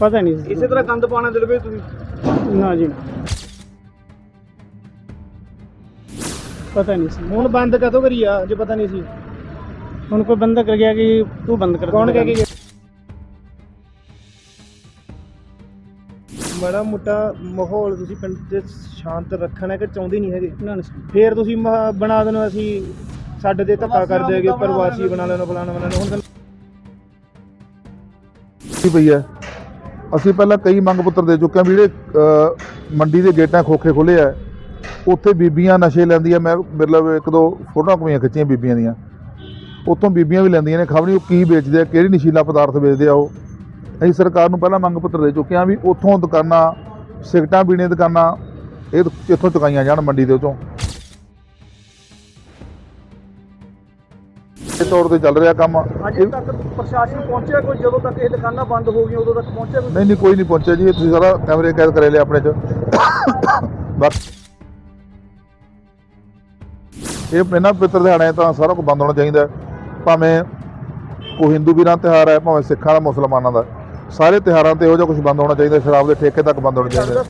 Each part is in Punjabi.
ਪਤਾ ਨਹੀਂ ਸੀ। ਇਸੇ ਤਰ੍ਹਾਂ ਗੰਦ ਪਾਣਾ ਦਿਲਵੇ ਤੁਸੀਂ? ਨਾ ਜੀ। ਨਾ। ਪਤਾ ਨਹੀਂ ਸੀ। ਹੁਣ ਬੰਦ ਕਦੋਂ ਕਰੀ ਆ? ਜੇ ਪਤਾ ਨਹੀਂ ਸੀ। ਹੁਣ ਕੋਈ ਬੰਦਾ ਕਰ ਗਿਆ ਕਿ ਤੂੰ ਬੰਦ ਕਰ ਕੌਣ ਕਹਿ ਕੇ ਗਿਆ? ਮਾੜਾ ਮੋਟਾ ਮਾਹੌਲ ਤੁਸੀਂ ਪਿੰਡ ਦੇ ਸ਼ਾਂਤ ਰੱਖਣਾ ਕਿ ਚਾਹੁੰਦੇ ਨਹੀਂ ਹੈਗੇ? ਨਾ ਨਾ ਫੇਰ ਤੁਸੀਂ ਮ- ਬਣਾ ਦੇਣਾ ਅਸੀਂ ਸਾਡੇ ਤੇ ਧੱਕਾ ਕਰ ਦੇਗੇ ਪ੍ਰਵਾਸੀ ਬਣਾ ਲੈਣਾ ਫਲਾਣਾ ਬਣਾ ਲੈਣਾ ਹੁਣ ਕੀ ਪਈ ਅਸੀਂ ਪਹਿਲਾਂ ਕਈ ਮੰਗ ਪੱਤਰ ਦੇ ਚੁੱਕੇ ਹਾਂ ਵੀ ਜਿਹੜੇ ਮੰਡੀ ਦੇ ਗੇਟਾਂ ਖੋਖੇ ਖੁੱਲੇ ਆ, ਉੱਥੇ ਬੀਬੀਆਂ ਨਸ਼ੇ ਲੈਂਦੀਆਂ, ਮੈਂ ਮਤਲਬ ਇੱਕ ਦੋ ਫੋਟੋਆਂ ਕਮੀਆਂ ਖਿੱਚੀਆਂ ਬੀਬੀਆਂ ਦੀਆਂ। ਉੱਥੋਂ ਬੀਬੀਆਂ ਵੀ ਲੈਂਦੀਆਂ ਨੇ, ਖਬਰ ਨਹੀਂ ਉਹ ਕੀ ਵੇਚਦੇ ਆ, ਕਿਹੜੀ ਨਸ਼ੀਲਾ ਪਦਾਰਥ ਵੇਚਦੇ ਆ ਉਹ। ਅਸੀਂ ਸਰਕਾਰ ਨੂੰ ਪਹਿਲਾਂ ਮੰਗ ਪੱਤਰ ਦੇ ਚੁੱਕੇ ਹਾਂ ਵੀ ਉੱਥੋਂ ਦੁਕਾਨਾਂ ਸਿਗਟਾਂ ਪੀਣੇ ਦੁਕਾਨਾਂ, ਇਹ ਇੱਥੋਂ ਚੁਕਾਈਆਂ ਜਾਣ ਮੰਡੀ ਦੇ ਵਿੱਚੋਂ ਇਹ ਤੌਰ ਤੇ ਚੱਲ ਰਿਹਾ ਕੰਮ। ਅਜੇ ਤੱਕ ਪ੍ਰਸ਼ਾਸਨ ਪਹੁੰਚਿਆ ਕੋਈ? ਜਦੋਂ ਤੱਕ ਇਹ ਦੁਕਾਨਾਂ ਬੰਦ ਹੋ ਗਈਆਂ ਉਦੋਂ ਤੱਕ ਪਹੁੰਚਿਆ ਕੋਈ? ਨਹੀਂ ਨਹੀਂ ਕੋਈ ਨਹੀਂ ਪਹੁੰਚਿਆ ਜੀ। ਇਹ ਤੁਸੀਂ ਸਾਰਾ ਕੈਮਰੇ ਕੈਦ ਕਰੇ ਲਿਆ ਆਪਣੇ ਚ। ਬਸ। ਇਹ ਇਹਨਾਂ ਪਵਿੱਤਰ ਦਿਹਾੜੇ ਤਾਂ ਸਾਰਾ ਕੁਝ ਬੰਦ ਹੋਣਾ ਚਾਹੀਦਾ ਹੈ। ਭਾਵੇਂ ਕੋਈ ਹਿੰਦੂ ਵੀਰਾਂ ਦਾ ਤਿਉਹਾਰ ਹੈ ਭਾਵੇਂ ਸਿੱਖਾਂ ਦਾ ਮੁਸਲਮਾਨਾਂ ਦਾ। ਸਾਰੇ ਤਿਉਹਾਰਾਂ ਤੇ ਇਹੋ ਜਿਹਾ ਕੁਝ ਬੰਦ ਹੋਣਾ ਚਾਹੀਦਾ ਸ਼ਰਾਬ ਦੇ ਠੇਕੇ ਤੱਕ ਬੰਦ ਹੋਣਾ ਚਾਹੀਦਾ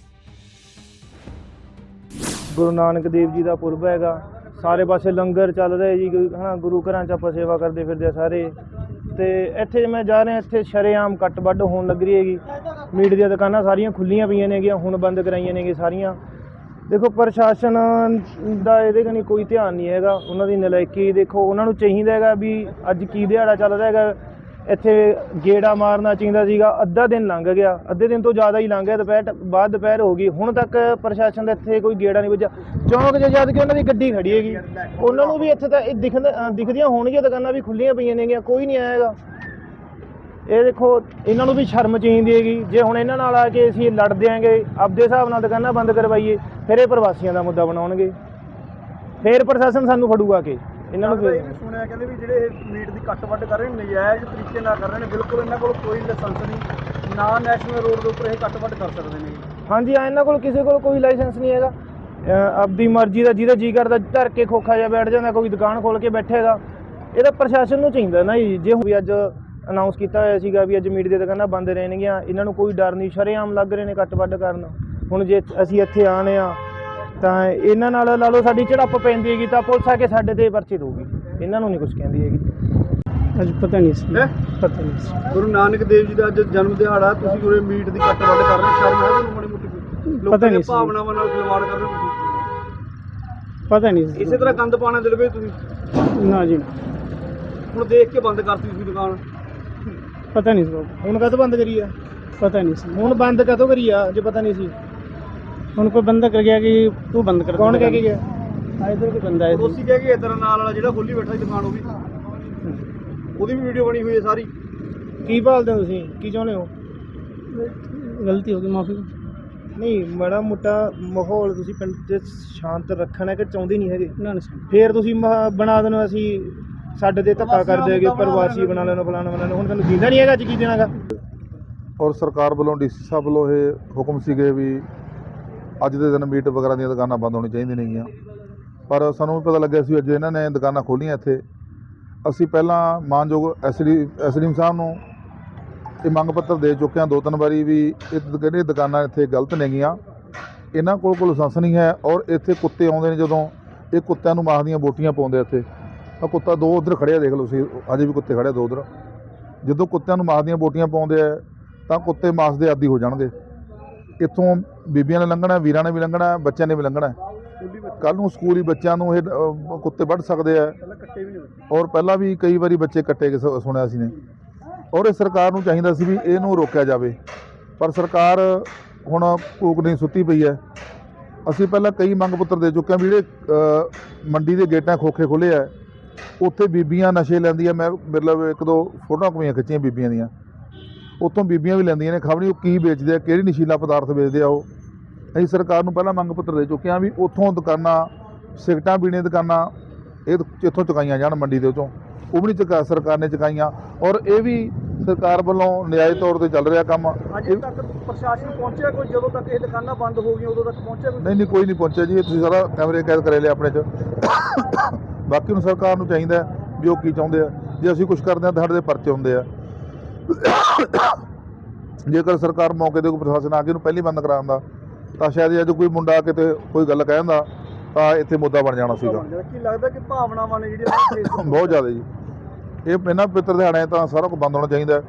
ਗੁਰੂ ਨਾਨਕ ਦੇਵ ਜੀ ਦਾ ਪੁਰਬ ਹੈਗਾ। ਸਾਰੇ ਪਾਸੇ ਲੰਗਰ ਚੱਲ ਰਿਹਾ ਜੀ ਗੁ- ਹਨਾ, ਗੁਰੂ ਘਰਾਂ 'ਚ ਆਪਾਂ ਸੇਵਾ ਕਰਦੇ ਫਿਰਦੇ ਆ ਸਾਰੇ। ਤੇ ਇੱਥੇ ਮੈਂ ਜਾ ਰਿਹਾ, ਇੱਥੇ ਸ਼ਰੇਆਮ ਕੱਟ ਵੱਢ ਹੋਣ ਲੱਗ ਰਹੀ ਹੈਗੀ। ਮੀਟ ਦੀਆਂ ਦੁਕਾਨਾਂ ਸਾਰੀਆਂ ਖੁੱਲੀਆਂ ਪਈਆਂ ਨੇਗੀਆਂ ਹੁਣ ਬੰਦ ਕਰਾਈਆਂ ਨੇਗੀਆਂ ਸਾਰੀਆਂ। ਦੇਖੋ, ਪ੍ਰਸ਼ਾਸਨ ਦਾ ਇਹਦੇ ਕਨੀ ਕੋਈ ਧਿਆਨ ਨਹੀਂ ਹੈਗਾ। ਉਹਨਾਂ ਦੀ ਨਲਾਇਕੀ ਦੇਖੋ, ਉਹਨਾਂ ਨੂੰ ਚਾਹੀਦਾ ਹੈਗਾ ਵੀ ਅੱਜ ਕੀ ਦਿਹਾੜਾ ਚੱਲ ਰਿਹਾ ਹੈਗਾ। ਇੱਥੇ ਗੇੜਾ ਮਾਰਨਾ ਚਾਹੀਦਾ ਸੀਗਾ, ਅੱਧਾ ਦਿਨ ਲੰਘ ਗਿਆ। ਅੱਧੇ ਦਿਨ ਤੋਂ ਜ਼ਿਆਦਾ ਹੀ ਲੰਘ ਗਿਆ, ਦੁਪਹਿਰ ਬਾਅਦ ਦੁਪਹਿਰ ਹੋ ਗਈ। ਹੁਣ ਤੱਕ ਪ੍ਰਸ਼ਾਸਨ ਦਾ ਇੱਥੇ ਕੋਈ ਗੇੜਾ ਨਹੀਂ ਵੱਜਾ ਚੌਂਕ 'ਚ ਜਦ ਕਿ ਉਹਨਾਂ ਦੀ ਗੱਡੀ ਖੜੀ ਹੈਗੀ। ਉਹਨਾਂ ਨੂੰ ਵੀ ਇੱਥੇ ਤਾਂ ਇਹ ਦਿਖਦ- ਦਿਖਦੀਆਂ ਹੋਣਗੀਆਂ, ਦੁਕਾਨਾਂ ਵੀ ਖੁੱਲੀਆਂ ਪਈਆਂ ਨੇਗੀਆਂ, ਕੋਈ ਨਹੀਂ ਆਇਆ ਹੈਗਾ। ਇਹ ਦੇਖੋ, ਇਹਨਾਂ ਨੂੰ ਵੀ ਸ਼ਰਮ ਚਾਹੀਦੀ ਹੈਗੀ। ਜੇ ਹੁਣ ਇਹਨਾਂ ਨਾਲ ਆ ਕੇ ਅਸੀਂ ਲੜ ਦਿਆਂਗੇ, ਆਪਦੇ ਹਿਸਾਬ ਨਾਲ ਦੁਕਾਨਾਂ ਬੰਦ ਕਰਵਾਈਏ, ਫਿਰ ਇਹ ਪ੍ਰਵਾਸੀਆਂ ਦਾ ਮੁੱਦਾ ਬਣਾਉਣਗੇ। ਫਿਰ ਪ੍ਰਸ਼ਾਸਨ ਸਾਨੂੰ ਫੜੂਗਾ ਕਿ? ਇਹਨਾਂ ਨੂੰ ਫਿਰ ਸੁਣਿਆ ਕਹਿੰਦੇ ਵੀ ਜਿਹੜੇ ਇਹ ਮੀਟ ਦੀ ਕੱਟ ਵੱਢ ਕਰ ਰਹੇ ਨੇ ਨਜਾਇਜ਼ ਤਰੀਕੇ ਨਾਲ ਕਰ ਰਹੇ ਨੇ ਬਿਲਕੁਲ ਇਹਨਾਂ ਕੋਲ ਕੋਈ ਲਾਇਸੈਂਸ ਨਹੀਂ ਨਾ ਨੈਸ਼ਨਲ ਰੋਡ ਦੇ ਉੱਪਰ ਇਹ ਕੱਟ ਵੱਢ ਕਰ ਸਕਦੇ ਨੇ। ਹਾਂਜੀ ਆ ਇਹਨਾਂ ਕੋਲ ਕਿਸੇ ਕੋਲ ਕੋਈ ਲਾਇਸੈਂਸ ਨਹੀਂ ਹੈਗਾ। ਆਪਦੀ ਮਰਜ਼ੀ ਦਾ ਜਿਹਦਾ ਜੀ ਕਰਦਾ ਧਰ ਕੇ ਖੋਖਾ ਜਿਹਾ ਬੈਠ ਜਾਂਦਾ ਕੋਈ ਦੁਕਾਨ ਖੋਲ ਕੇ ਬੈਠੇਗਾ। ਇਹ ਤਾਂ ਪ੍ਰਸ਼ਾਸਨ ਨੂੰ ਚਾਹੀਦਾ ਨਾ ਜੀ। ਜੇ ਵੀ ਅੱਜ ਅਨਾਉਂਸ ਕੀਤਾ ਹੋਇਆ ਸੀਗਾ ਵੀ ਅੱਜ ਮੀਟ ਦੀਆਂ ਦੁਕਾਨਾਂ ਬੰਦ ਰਹਿਣਗੀਆਂ ਇਹਨਾਂ ਨੂੰ ਕੋਈ ਡਰ ਨਹੀਂ ਸ਼ਰੇਆਮ ਲੱਗ ਰਹੇ ਨੇ ਕੱਟ ਵੱਢ ਕਰਨ। ਹੁਣ ਜੇ ਅਸੀਂ ਇੱਥੇ ਆਣੇ ਆ ਤਾਂ ਇਹਨਾਂ ਨਾਲ ਲਾ ਲਓ ਸਾਡੀ ਝੜਪ ਪੈਂਦੀ ਹੈਗੀ ਤਾਂ ਪੁਲਿਸ ਆ ਕੇ ਸਾਡੇ ਤੇ ਪਰਚੀ ਦਊਗੀ। ਇਹਨਾਂ ਨੂੰ ਨਹੀਂ ਕੁਝ ਕਹਿੰਦੀ ਹੈਗੀ। ਅੱਜ ਪਤਾ ਨਹੀਂ ਸੀ। ਹੈਂ? ਪਤਾ ਨਹੀਂ ਸੀ। ਗੁਰੂ ਨਾਨਕ ਦੇਵ ਜੀ ਦਾ ਅੱਜ ਜਨਮ ਦਿਹਾੜਾ ਤੁਸੀਂ ਉਰੇ ਮੀਟ ਦੀ ਕੱਟ ਵੱਢ ਕਰ ਰਹੇ ਹੋ ਸ਼ਰਮ ਹੈ ਤੁਹਾਨੂੰ ਮਾੜੀ ਮੋਟੀ? ਲੋਕਾਂ ਨਹੀਂ ਦੀਆਂ ਸੀ। ਭਾਵਨਾਵਾਂ ਨਾਲ ਖਿਲਵਾੜ ਕਰ ਰਹੇ ਹੋ ਤੁਸੀਂ। ਪਤਾ ਨਹੀਂ ਸੀ। ਇਸੇ ਤਰ੍ਹਾਂ ਗੰਦ ਪਾਣਾ ਦਿਲਵੇ ਤੁਸੀਂ। ਨਾ ਜੀ। ਨਾ। ਹੁਣ ਦੇਖ ਕੇ ਬੰਦ ਕਰਤੀ ਤੁਸੀਂ ਦੁਕਾਨ। ਪਤਾ ਨਹੀਂ ਸੀ ਬਾਬੂ। ਹੁਣ ਕਦੋਂ ਬੰਦ ਕਰੀ ਆ? ਪਤਾ ਨਹੀਂ ਸੀ। ਹੁਣ ਬੰਦ ਕਦੋਂ ਕਰੀ ਆ ਜੇ ਪਤਾ ਨਹੀਂ ਸੀ? ਹੁਣ ਕੋਈ ਬੰਦਾ ਕਰ ਗਿਆ ਕਿ ਤੂੰ ਬੰਦ ਕਰ ਕੌਣ ਕਹਿ ਕੇ ਗਿਆ? ਆਏ ਇਧਰ ਕੋਈ ਬੰਦਾ ਆਇਆ ਸੀ ਪੜੋਸੀ ਕਹਿ ਕੇ ਇਧਰ ਨਾਲ ਵਾਲਾ ਜਿਹੜਾ ਖੋਲੀ ਬੈਠਾ ਸੀ ਦੁਕਾਨ ਉਹ ਵੀ। ਉਹਦੀ ਵੀ ਵੀਡੀਓ ਬਣੀ ਹੋਈ ਹੈ ਸਾਰੀ। ਕੀ ਭਾਲਦੇ ਹੋ ਤੁਸੀਂ? ਕੀ ਚਾਹੁੰਦੇ ਹੋ? ਗਲਤੀ ਹੋ ਗਈ ਮਾਫੀ। ਨਹੀਂ ਮਾੜਾ ਮੋਟਾ ਮਾਹੌਲ ਤੁਸੀਂ ਪਿੰਡ ਦੇ ਸ਼ਾਂਤ ਰੱਖਣਾ ਕਿ ਚਾਹੁੰਦੇ ਨਹੀਂ ਹੈਗੇ? ਨਾ ਨਾ ਫੇਰ ਤੁਸੀਂ ਬਣਾ ਦੇਣਾ ਅਸੀਂ ਸਾਡੇ ਤੇ ਧੱਕਾ ਕਰ ਦੇਗੇ ਪ੍ਰਵਾਸੀ ਬਣਾ ਲੈਣਾ ਫਲਾਣਾ ਬਣਾ ਲੈਣਾ। ਹੁਣ ਤੁਹਾਨੂੰ ਦਿੰਦਾ ਨਹੀਂ ਹੈਗਾ ਅੱਜ ਕੀ ਦੇਣਾਗਾ? ਔਰ ਸਰਕਾਰ ਵੱਲੋਂ ਡੀਸੀ ਸਾਹਿਬ ਵੱਲੋਂ ਇਹ ਹੁਕਮ ਸੀਗੇ ਵੀ ਅੱਜ ਦੇ ਦਿਨ ਮੀਟ ਵਗੈਰਾ ਦੀਆਂ ਦੁਕਾਨਾਂ ਬੰਦ ਹੋਣੀ ਚਾਹੀਦੀਆਂ ਨੇਗੀਆਂ। ਪਰ ਸਾਨੂੰ ਵੀ ਪਤਾ ਲੱਗਿਆ ਸੀ ਅੱਜ ਇਹਨਾਂ ਨੇ ਦੁਕਾਨਾਂ ਖੋਲੀਆਂ ਇੱਥੇ। ਅਸੀਂ ਪਹਿਲਾਂ ਮਾਨਯੋਗ ਐਸਡੀ, ਐਸਡੀਐਮ ਸਾਹਿਬ ਨੂੰ ਇਹ ਮੰਗ ਪੱਤਰ ਦੇ ਚੁੱਕੇ ਹਾਂ। ਦੋ ਤਿੰਨ ਵਾਰੀ ਵੀ ਇਹ ਜਿਹੜੇ ਦੁਕਾਨਾਂ ਇੱਥੇ ਗਲਤ ਨੇਗੀਆਂ। ਇਹਨਾਂ ਕੋਲ ਕੋਈ ਲਾਇਸੈਂਸ ਨਹੀਂ ਹੈ ਔਰ ਇੱਥੇ ਕੁੱਤੇ ਆਉਂਦੇ ਨੇ ਜਦੋਂ ਇਹ ਕੁੱਤਿਆਂ ਨੂੰ ਮਾਸ ਦੀਆਂ ਬੋਟੀਆਂ ਪਾਉਂਦੇ ਇੱਥੇ। ਆ ਕੁੱਤਾ ਦੋ ਉਧਰ ਖੜਿਆ ਦੇਖ ਲਓ ਤੁਸੀਂ, ਅਜੇ ਵੀ ਕੁੱਤੇ ਖੜੇ ਦੋ ਉਧਰ। ਜਦੋਂ ਕੁੱਤਿਆਂ ਨੂੰ ਮਾਸ ਦੀਆਂ ਬੋਟੀਆਂ ਪਾਉਂਦੇ ਆ ਤਾਂ ਕੁੱਤੇ ਮਾਸ ਦੇ ਆਦੀ ਹੋ ਜਾਣਗੇ। ਇੱਥੋਂ ਬੀਬੀਆਂ ਨੇ ਲੰਘਣਾ ਵੀਰਾਂ ਨੇ ਵੀ ਲੰਘਣਾ ਬੱਚਿਆਂ ਨੇ ਵੀ ਲੰਘਣਾ। ਕੱਲ ਨੂੰ ਸਕੂਲੀ ਬੱਚਿਆਂ ਨੂੰ ਇਹ ਅ, ਕੁੱਤੇ ਵੱਢ ਸਕਦੇ ਆ। ਔਰ ਪਹਿਲਾਂ ਵੀ ਕਈ ਵਾਰੀ ਬੱਚੇ ਕੱਟੇ ਗਏ ਸ- ਸੁਣਿਆ ਸੀ ਨੇ। ਔਰ ਇਹ ਸਰਕਾਰ ਨੂੰ ਚਾਹੀਦਾ ਸੀ ਵੀ ਇਹਨੂੰ ਰੋਕਿਆ ਜਾਵੇ। ਪਰ ਸਰਕਾਰ ਹੁਣ ਭੂਕ ਨਹੀਂ ਸੁੱਤੀ ਪਈ ਹੈ। ਅਸੀਂ ਪਹਿਲਾਂ ਕਈ ਮੰਗ ਪੱਤਰ ਦੇ ਚੁੱਕੇ ਹਾਂ ਵੀ ਜਿਹੜੇ ਅ, ਮੰਡੀ ਦੇ ਗੇਟਾਂ ਖੋਖੇ ਖੁੱਲੇ ਆ ਉੱਥੇ ਬੀਬੀਆਂ ਨਸ਼ੇ ਲੈਂਦੀਆਂ। ਮੈਂ ਮਤਲਬ ਇੱਕ ਦੋ ਫੋਟੋਆਂ ਕਮੀਆਂ ਖਿੱਚੀਆਂ ਬੀਬੀਆਂ ਦੀਆਂ। ਉੱਥੋਂ ਬੀਬੀਆਂ ਵੀ ਲੈਂਦੀਆਂ ਨੇ ਖਬਰ ਨਹੀਂ ਉਹ ਕੀ ਵੇਚਦੇ ਆ ਕਿਹੜੀ ਨਸ਼ੀਲਾ ਪਦਾਰਥ ਵੇਚਦੇ ਆ ਉਹ। ਅਸੀਂ ਸਰਕਾਰ ਨੂੰ ਪਹਿਲਾਂ ਮੰਗ ਪੱਤਰ ਦੇ ਚੁੱਕੇ ਹਾਂ ਵੀ ਉੱਥੋਂ ਦੁਕਾਨਾਂ ਸਿਗਟਾਂ ਪੀਣੇ ਦੁਕਾਨਾਂ ਇਹ ਇੱਥੋਂ ਚੁਕਾਈਆਂ ਜਾਣ ਮੰਡੀ ਦੇ ਉੱਤੋਂ ਉਹ ਵੀ ਨਹੀਂ ਚੁਕਾ ਸਰਕਾਰ ਨੇ ਚੁਕਾਈਆਂ। ਔਰ ਇਹ ਵੀ ਸਰਕਾਰ ਵੱਲੋਂ ਨਿਆਇ ਤੌਰ ਤੇ ਚੱਲ ਰਿਹਾ ਕੰਮ। ਅਜੇ ਤੱਕ ਪ੍ਰਸ਼ਾਸਨ ਪਹੁੰਚਿਆ ਕੋਈ? ਜਦੋਂ ਤੱਕ ਇਹ ਦੁਕਾਨਾਂ ਬੰਦ ਹੋ ਗਈਆਂ ਉਦੋਂ ਤੱਕ ਪਹੁੰਚਿਆ ਨਹੀਂ ਨਹੀਂ ਕੋਈ ਨਹੀਂ ਪਹੁੰਚਿਆ ਜੀ। ਇਹ ਤੁਸੀਂ ਸਾਰਾ ਕੈਮਰੇ ਕੈਦ ਕਰੇ ਲਿਆ ਆਪਣੇ ਚ। ਬਾਕੀ ਨੂੰ ਸਰਕਾਰ ਨੂੰ ਚਾਹੀਦਾ ਵੀ ਉਹ ਕੀ ਚਾਹੁੰਦੇ ਆ। ਜੇ ਅਸੀਂ ਕੁਝ ਕਰਦੇ ਹਾਂ ਤਾਂ ਸਾਡੇ ਦੇ ਪਰਚੇ ਹੁੰਦੇ ਆ। ਜੇਕਰ ਸਰਕਾਰ ਮੌਕੇ ਤੇ ਕੋਈ ਪ੍ਰਸ਼ਾਸਨ ਆ ਕੇ ਇਹਨੂੰ ਪਹਿਲੀ ਬੰਦ ਕਰਾਉਂਦਾ ਤਾਂ ਸ਼ਾਇਦ ਜੇ ਕੋਈ ਮੁੰਡਾ ਕਿਤੇ ਕੋਈ ਗੱਲ ਕਹਿੰਦਾ ਤਾਂ ਇੱਥੇ ਮੁੱਦਾ ਬਣ ਜਾਣਾ ਸੀਗਾ ਕੀ ਲੱਗਦਾ ਕਿ ਭਾਵਨਾਵਾਂ ਨੇ ਜਿਹੜੀਆਂ ਬਹੁਤ ਜ਼ਿਆਦਾ ਜੀ ਇਹ ਇਹਨਾਂ ਪਵਿੱਤਰ ਦਿਹਾੜਿਆਂ ਤਾਂ ਸਾਰਾ ਕੁਝ ਬੰਦ ਹੋਣਾ ਚਾਹੀਦਾ।